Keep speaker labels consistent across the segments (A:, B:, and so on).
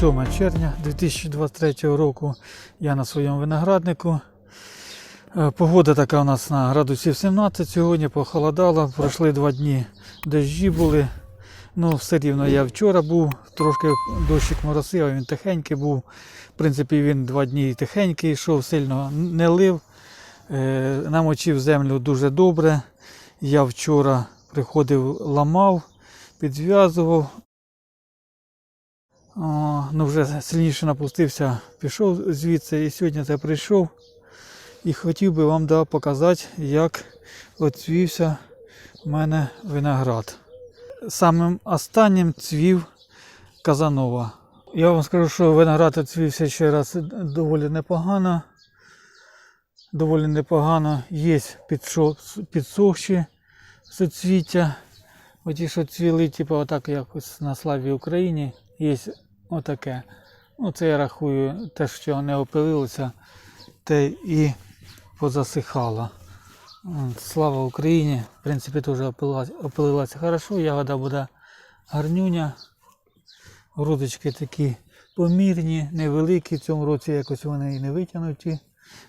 A: Сьогодні 27 червня 2023 року. Я на своєму винограднику. Е, Погода така у нас на градусів 17 сьогодні, похолодало. Пройшли два дні дощі були. Ну, все рівно я вчора був, трошки дощик моросив, а він тихенький був. В принципі, він два дні тихенький йшов, сильно не лив. Е, Намочив землю дуже добре. Я вчора приходив, ламав, підв'язував. Ну вже сильніше напустився, пішов звідси і сьогодні це прийшов. І хотів би вам да, показати, як оцвівся в мене виноград. Самим останнім цвів Казанова. Я вам скажу, що виноград оцвівся ще раз доволі непогано. Доволі непогано. Є підсохші соцвіття. Оті, що цвіли, типу, отак якось на славі Україні, є отаке. Ну, це я рахую, те, що не опилилося, те і позасихало. Слава Україні! В принципі, теж опилилася, опилилася хорошо, ягода буде гарнюня. Грудочки такі помірні, невеликі. В цьому році якось вони і не витягнуті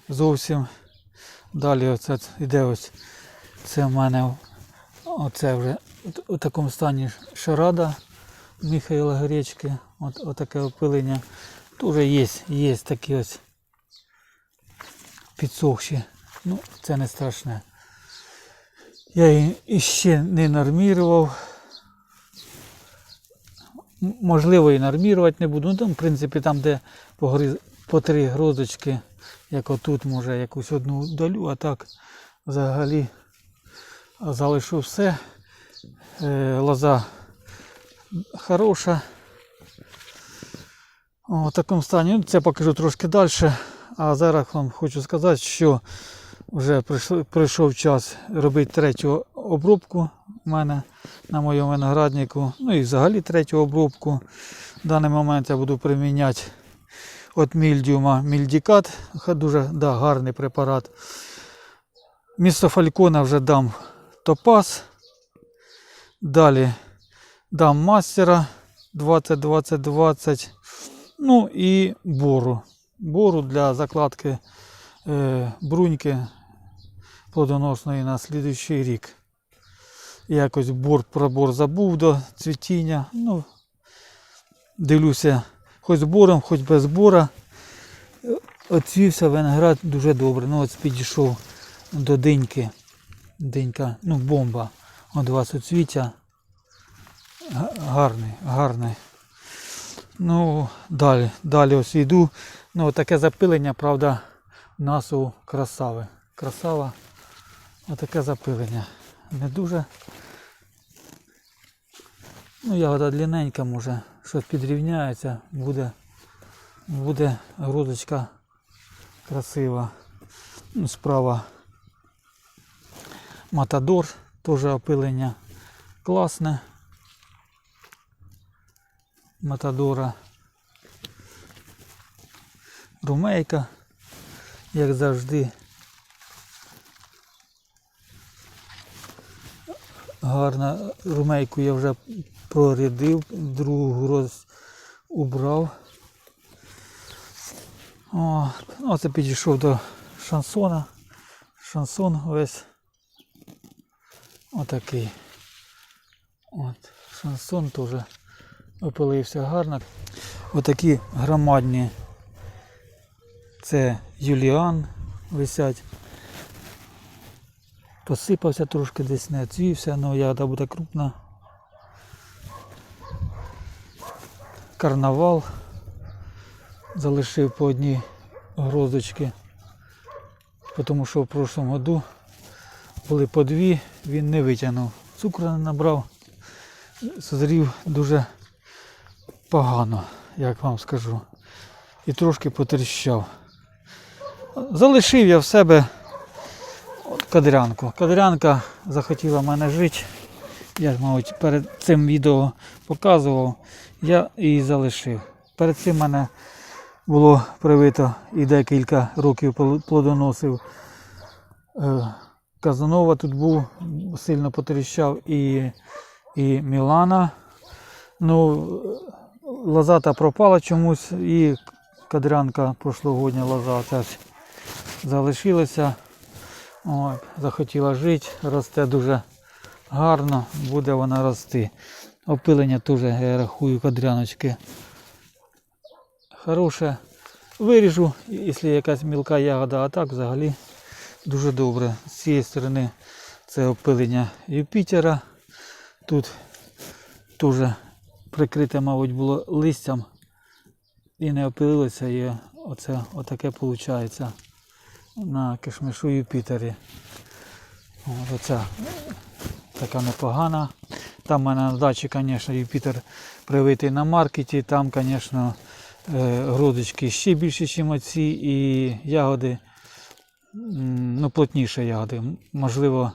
A: зовсім. Далі оце йде ось. Це в мене оце вже у такому стані шарада Михайла Гречки. От, отаке опилення. Тут є, є такі ось підсохші. Ну, це не страшне. Я її іще не нормірував. Можливо, і нормірувати не буду. Ну, там, в принципі, там, де по, гри- по три грозочки, як отут, може, якусь одну долю, а так взагалі залишу все. Е, лоза хороша. В такому стані. Ну, це покажу трошки далі. А зараз вам хочу сказати, що вже прийшов, час робити третю обробку у мене на моєму винограднику. Ну і взагалі третю обробку. В даний момент я буду приміняти від мільдіума мільдікат. Дуже да, гарний препарат. Місто фалькона вже дам топаз. Далі дам мастера 20-20-20. Ну і бору. Бору для закладки е, бруньки плодоносної на слідуючий рік. Якось бор про бор забув до цвітіння. Ну, дивлюся, хоч з бором, хоч без бора. Оцвівся виноград дуже добре. Ну, от підійшов до диньки. Динька, ну, бомба. От оцвіття. Га- Гарний, гарний. Ну, далі, далі ось йду. Ну, таке запилення, правда, у нас у красави. Красава. Отаке запилення. Не дуже. Ну, ягода длинненька може, щось підрівняється, буде, буде грудочка красива. Ну, справа Матадор, теж опилення класне. Матадора. Румейка, як завжди. Гарна румейку я вже прорядив, другу роз убрав. О, оце підійшов до шансона. Шансон весь отакий. От, шансон теж опилився гарно. Отакі громадні. Це Юліан висять. Посипався трошки десь не цвівся, але ягода буде крупна. Карнавал. Залишив по одній грозочки, тому що в прошлому году були по дві, він не витягнув. Цукру не набрав, созрів дуже погано, як вам скажу. І трошки потріщав. Залишив я в себе кадрянку. Кадрянка захотіла мене жити. Я ж, мабуть, перед цим відео показував, я її залишив. Перед цим мене було привито і декілька років плодоносив. Е, Казанова тут був, сильно потріщав і, і Мілана. Ну, лозата пропала чомусь і кадрянка прошлогодня лоза теж залишилася. Ой, захотіла жити, росте дуже гарно, буде вона рости. Опилення теж я рахую кадряночки. Хороше. Виріжу, якщо якась мілка ягода, а так взагалі дуже добре. З цієї сторони це опилення Юпітера. Тут теж прикрите, мабуть, було листям і не опилилося, і оце отаке виходить на кишмишу Юпітері. От оця така непогана. Там в мене на дачі, звісно, Юпітер привитий на маркеті. Там, звісно, е, грудочки ще більші, ніж оці, і ягоди, ну, плотніше ягоди. Можливо,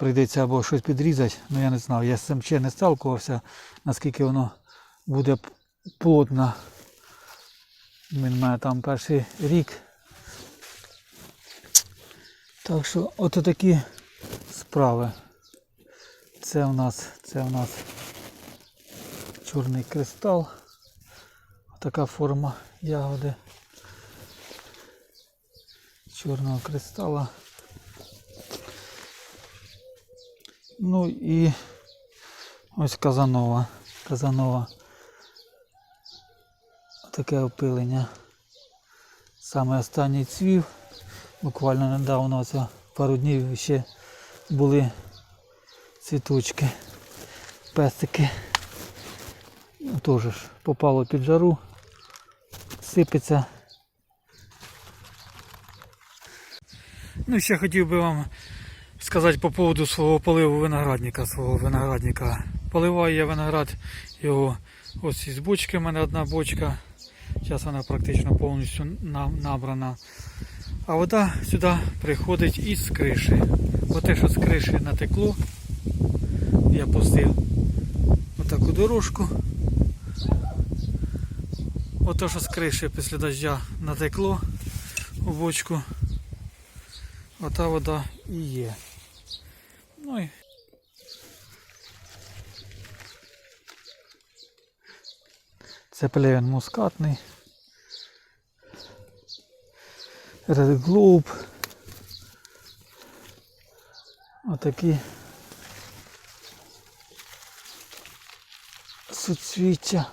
A: прийдеться або щось підрізати, ну я не знаю. Я з цим ще не сталкувався, наскільки воно буде плотно. Він має там перший рік. Так що от такі справи. Це у нас, це у нас чорний кристал. Така форма ягоди. Чорного кристала. Ну і ось Казанова. Казанова. Таке опилення. Саме останній цвів. Буквально недавно, це пару днів ще були цвіточки, пестики. Теж попало під жару, сипеться. Ну, ще хотів би вам сказати по поводу свого поливу виноградника, свого виноградника. Поливаю я виноград його ось із бочки, в мене одна бочка. Зараз вона практично повністю набрана. А вода сюди приходить із криші. Оте, що з криші натекло, я пустив отаку дорожку. Ото, що з криші після дождя натекло у бочку. Ота вода і є. Ну це плевен мускатний. Red Globe. Отакі суцвіття.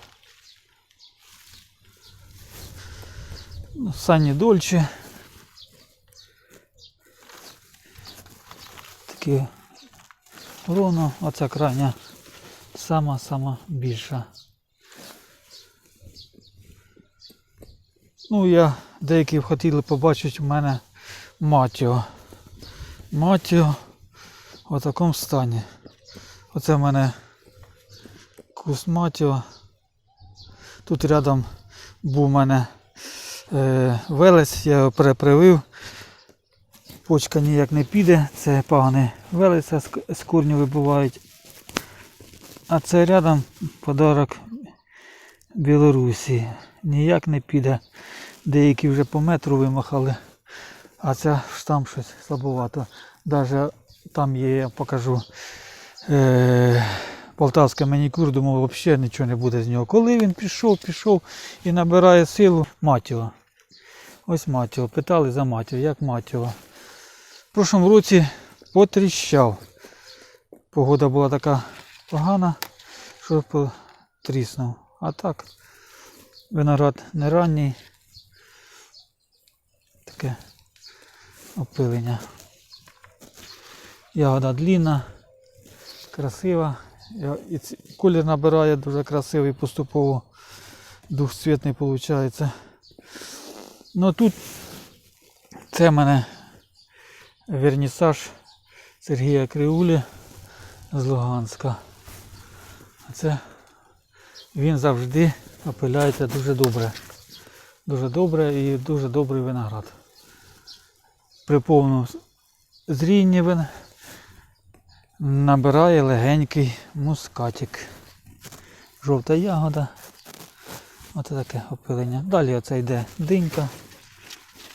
A: Сані Дольче. Такі Роно, оця крайня сама-сама більша. Ну, я деякі хотіли побачити в мене матіо. Матіо в такому стані. Оце в мене куст матіо. Тут рядом був у мене е, велес, я його перепривив. Почка ніяк не піде, це поганий велес, а з корню вибувають. А це рядом подарок Білорусі. Ніяк не піде. Деякі вже по метру вимахали, а це ж там щось слабовато. Даже там є, я покажу е- полтавський манікюр, думав, взагалі нічого не буде з нього. Коли він пішов, пішов і набирає силу Матіо. Ось Матіо. Питали за Матіо, як Матіо. В прошлому році потріщав. Погода була така погана, що потріснув. А так, виноград не ранній. Таке опилення. Ягода длінна, красива. І колір набирає дуже красивий поступово. Двохцвітний виходить. Ну тут це мене вернісаж Сергія Криулі з Луганська. Це він завжди опиляється дуже добре. Дуже добре і дуже добрий виноград. При повному зрінні він набирає легенький мускатик. Жовта ягода. Оце таке опилення. Далі оце йде динька.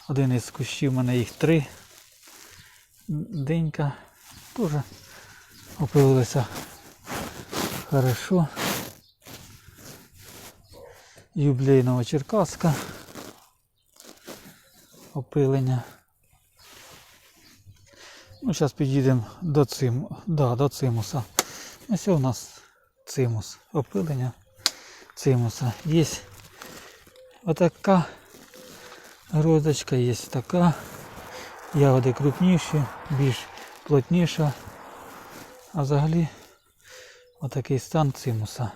A: Один із кущів, у мене їх три. Динька теж опилилася хорошо. юблейного Черкаска. Опилення. Ну, зараз підійдемо до циму, да, до цимуса. Ось у нас цимус. Опилення цимуса. Є отака грозочка, є така. Ягоди крупніші, більш плотніша. А взагалі отакий стан цимуса.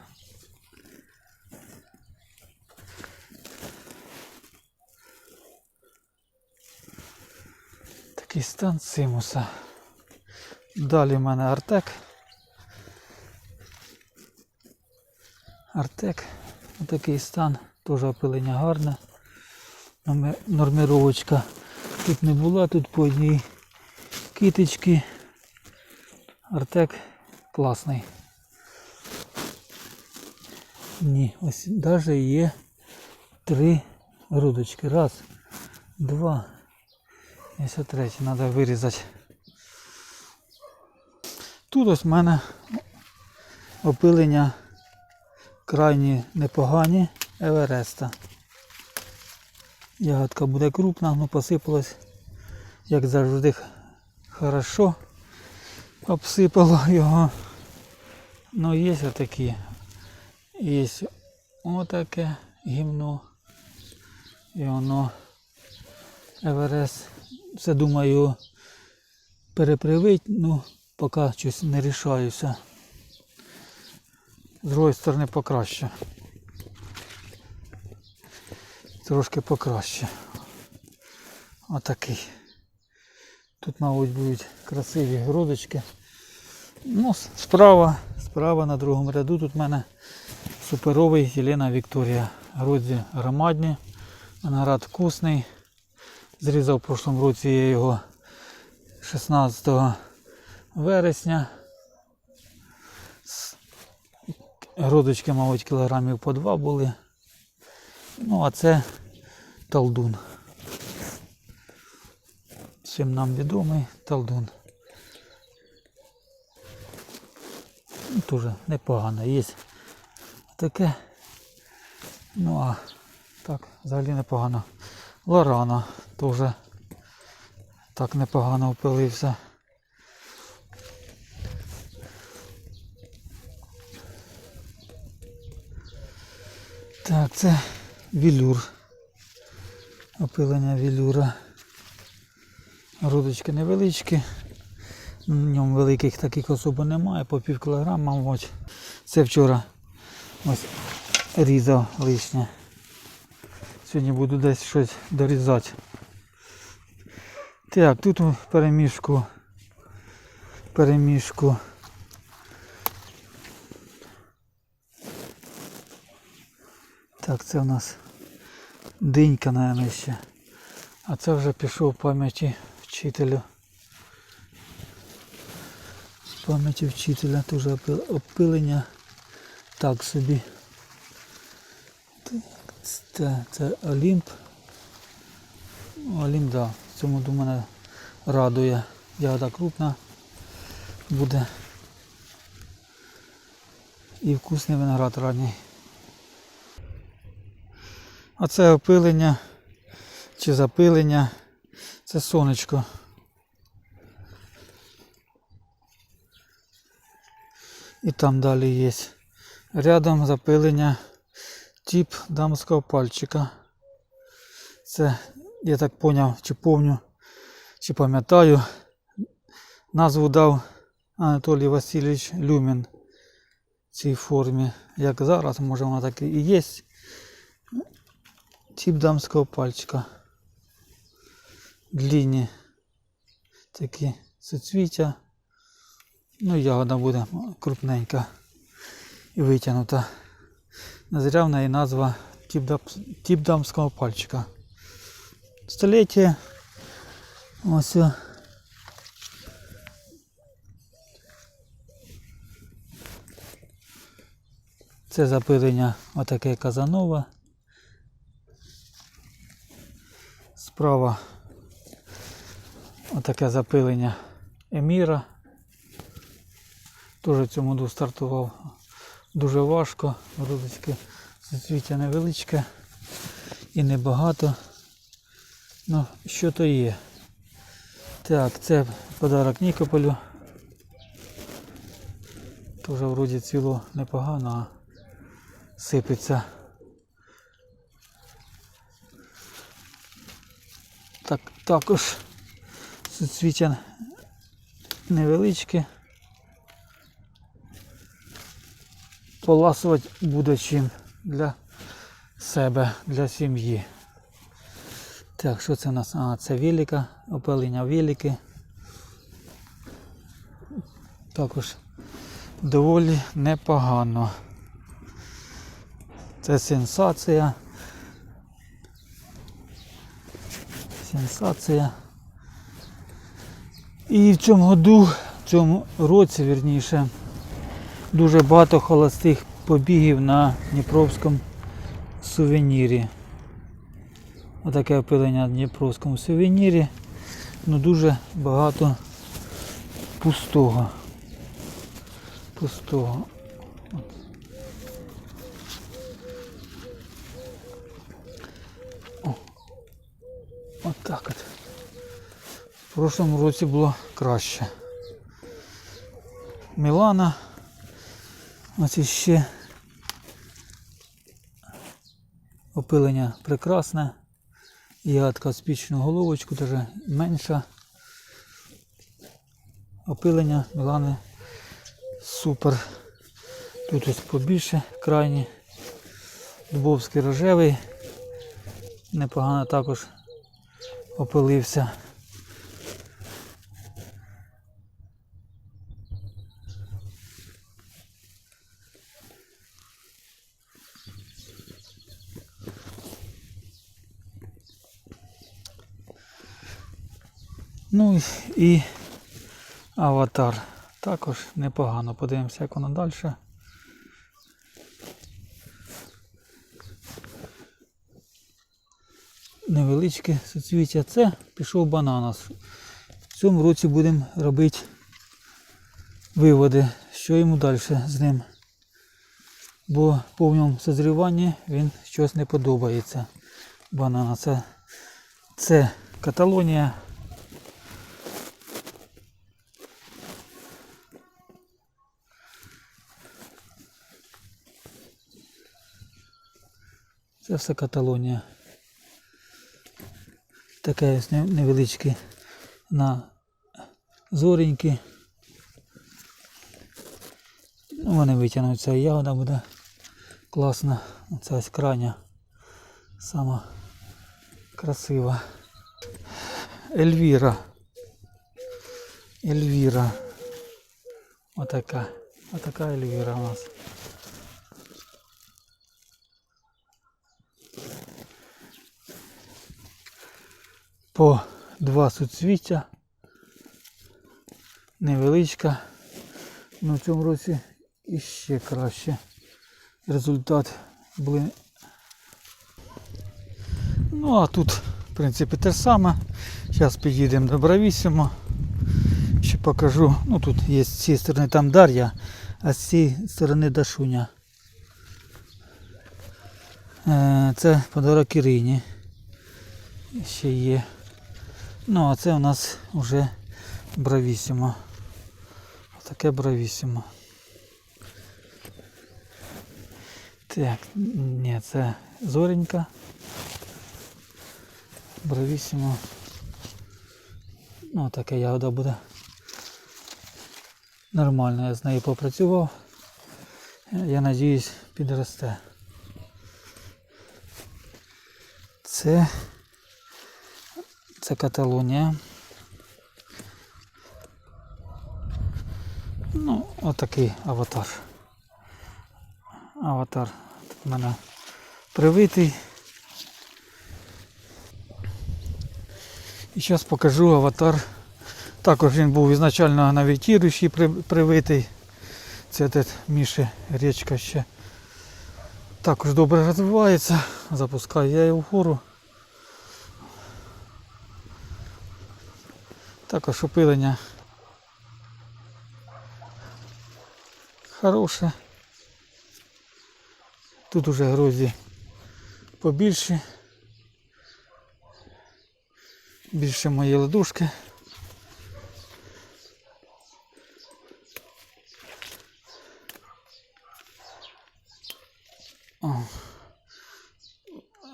A: Такий стан цимуса. Далі в мене артек. Артек. Отакий стан. Теж опилення гарне. Норміровочка тут не була, тут по одній китички. Артек класний. Ні, ось навіть є три грудочки. Раз, два. І ще третій треба вирізати. Тут ось в мене опилення крайні непогані Евереста. Ягодка буде крупна, ну посипалась, як завжди, хорошо. Обсипало його. Ну є отакі. Є отаке гімно. І воно Еверест. Це думаю перепривить, ну поки щось не рішаюся. З другої сторони покраще. Трошки покраще. Отакий. Тут, мабуть, будуть красиві грудочки. Ну, справа, справа на другому ряду тут в мене суперовий Єлена Вікторія. Грудзі громадні, виноград вкусний. Зрізав в прошлому році я його 16 вересня. Грудочки, мабуть, кілограмів по два були. Ну, а це талдун. Всім нам відомий талдун. Ну, Дуже непогано. Є таке. Ну а так, взагалі непогано. Лорана теж так непогано впилився. Так, це вілюр. Опилення вілюра. Грудочки невеличкі. В ньому великих таких особо немає, по пів кілограма. Це вчора ось різав лишнє. Сьогодні буду десь щось дорізати. Так, тут у перемішку. Перемішку. Так, це у нас динька, наверное, ще. А це вже пішов в пам'яті вчителю. З пам'яті вчителя теж опи- опилення. Так собі. Це, це Олімп. Олімп, да. В цьому до мене радує. Ягода крупна буде. І вкусний виноград ранній. А це опилення чи запилення. Це сонечко. І там далі є. Рядом запилення тип дамського пальчика. Це, я так поняв, чи помню, чи пам'ятаю. Назву дав Анатолій Васильович Люмін цій формі. Як зараз, може вона так і є. Тип дамського пальчика. Длінні такі суцвіття. Ну, ягода буде крупненька і витягнута. Не зря в неї назва тип, дамського пальчика. Століття. Ось. Це запилення отаке Казанова. Справа отаке запилення Еміра. Теж в цьому году стартував дуже важко. Грудочки Суцвіття невеличке і небагато. Ну, що то є. Так, це подарок Нікополю. Тоже вроді ціло непогано, а сипеться. Так, також суцвіття невеличке. Поласувати буде чим для себе, для сім'ї. Так, що це у нас? А, це велика, опалення велики. Також доволі непогано. Це сенсація. Сенсація. І в цьому году, в цьому році, вірніше, дуже багато холостих побігів на Дніпровському сувенірі. Отаке опилення на Дніпровському сувенірі. Ну дуже багато пустого. Пустого. От так от. В прошлому році було краще. Мілана. Ось іще. Опилення прекрасне. Ягодка з пічну головочку, даже менша. Опилення Мілани супер. Тут ось побільше крайні. Дубовський рожевий. Непогано також опилився. Ну і- аватар. Також непогано. Подивимося, як воно далі. Невеличке суцвіття. Це пішов бананас. В цьому році будемо робити виводи, що йому далі з ним. Бо в повному созріванні він щось не подобається. Банана. Це, це Каталонія. Це все Каталонія. Таке ось невеличке на зореньки. Ну, вони витягнуться і ягода буде класна. Оце ось крайня. Сама красива. Ельвіра. Ельвіра. Отака. Отака Ельвіра у нас. По два суцвіття. Невеличка. Ну в цьому році іще краще. Результат були. Ну а тут, в принципі, те саме. Зараз підійдемо до Бравісімо. Ще покажу. Ну тут є з цієї сторони там Дар'я, а з цієї сторони Дашуня. Е, Це подарок Ірині. Ще є. Ну, а це у нас вже бравісімо. Таке бравісімо. Так, ні, це зоренька. Бравісімо. Ну, таке ягода буде. Нормально, я з нею попрацював. Я надіюсь, підросте. Це це Каталонія. Ну, отакий аватар. Аватар в мене привитий. І зараз покажу аватар. Також він був ізначально навітіруючий при- привитий. Це тут Міші річка ще. Також добре розвивається. Запускаю я його вгору. Також опилення хороше. Тут уже грозі побільші. Більше мої ладушки.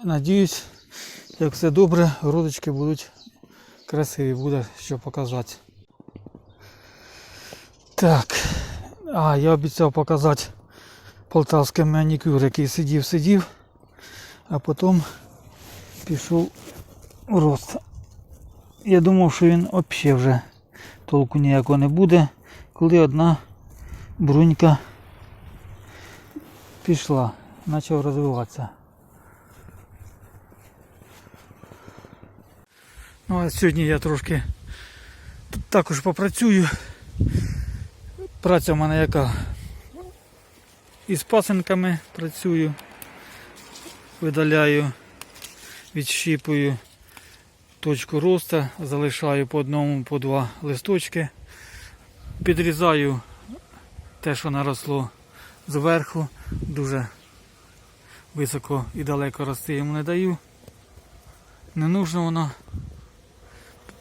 A: Надіюсь, як все добре, родички будуть красиві, буде що показати. Так. А, я обіцяв показати полтавський манікюр, який сидів, сидів, а потім пішов у рост. Я думав, що він взагалі вже толку ніякого не буде, коли одна брунька пішла, почав розвиватися. Ну, а сьогодні я трошки також попрацюю. Праця в мене яка із пасинками працюю, видаляю, відщіпую точку росту, залишаю по одному, по два листочки, підрізаю те, що наросло зверху, дуже високо і далеко рости йому не даю. Не нужно воно.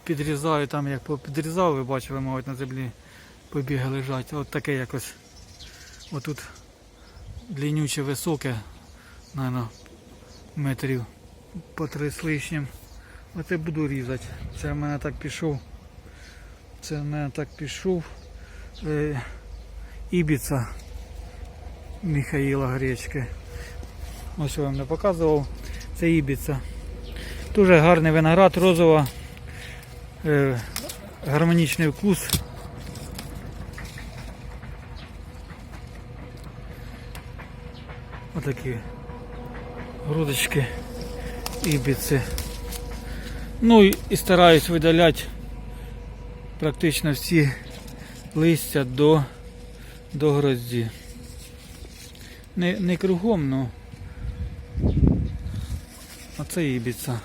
A: Підрізаю там, як підрізав, ви бачили, мабуть, на землі побіги лежать. От таке якось. Отут длиннюче високе, наверное, метрів по три з лишнім. Оце буду різати. Це в мене так пішов. Це в мене так пішов. Е, Ібіца Михаїла Гречки. Ось я вам не показував. Це Ібіца. Дуже гарний виноград, розова. Е, гармонічний вкус. Отакі грудочки ібіці. Ну і стараюсь видаляти практично всі листя до, до грозді. Не, не кругом, ну. А це ібіца.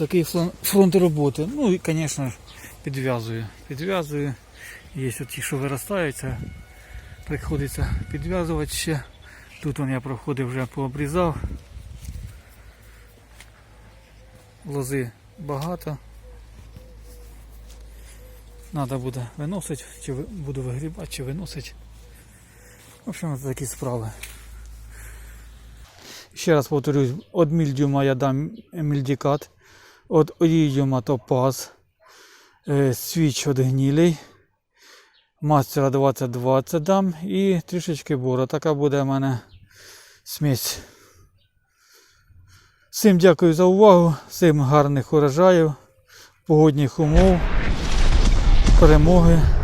A: Отакий флон- фронт роботи. Ну і, звісно, підв'язую. Підв'язую. Є ті, що виростаються, приходиться підв'язувати ще. Тут вон я проходив вже пообрізав. Лози багато. Треба буде виносити, чи буду вигрібати, чи виносити. В общем, це такі справи. Ще раз повторюсь, від мільдіума я дам мільдікат, від орідіума топаз, е, свіч від гнілей, мастера 2020 дам і трішечки бора. Така буде в мене смесь. Всім дякую за увагу, всім гарних урожаїв, погодних умов, перемоги.